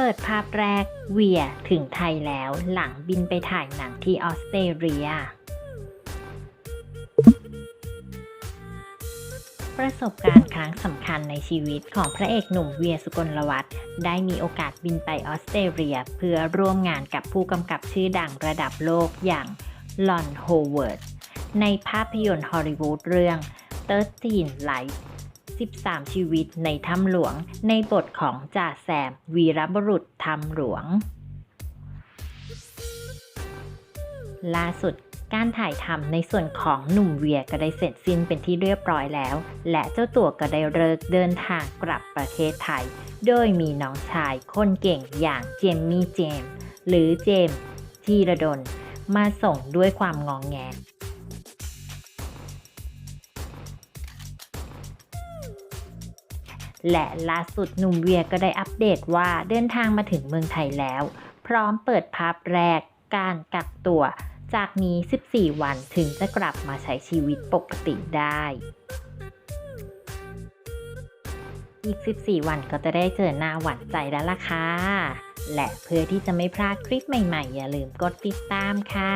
เปิดภาพแรกเวียถึงไทยแล้วหลังบินไปถ่ายหนังที่ออสเตรเลีย ประสบการณ์ครั้งสำคัญในชีวิตของพระเอกหนุ่มเวียสุกลวัฒน์ได้มีโอกาสบินไปออสเตรเลีย เพื่อร่วมงานกับผู้กำกับชื่อดังระดับโลกอย่างลอนโฮเวิร์ดในภาพยนตร์ฮอลลีวูดเรื่อง13 Life 13 ชีวิตในถ้ำหลวง ในบทของจ่าแซม วีรบุรุษถ้ำหลวง ล่าสุดการถ่ายทำในส่วนของหนุ่มเวียก็ได้เสร็จสิ้นเป็นที่เรียบร้อยแล้ว และเจ้าตัวก็ได้เลิกเดินทางกลับประเทศไทย โดยมีน้องชายคนเก่งอย่างเจมมี่เจม หรือเจมทีระดน มาส่งด้วยความงองแง และล่าสุดหนุ่มเวียก็ได้อัปเดตว่าเดินทางมาถึงเมืองไทยแล้ว พร้อมเปิดภาพแรกการกักตัว จากนี้ 14 วันถึงจะกลับมาใช้ชีวิตปกติได้ อีก 14 วันก็จะได้เจอหน้าหวานใจแล้วล่ะค่ะ และเพื่อที่จะไม่พลาดคลิปใหม่ๆ อย่าลืมกดติดตามค่ะ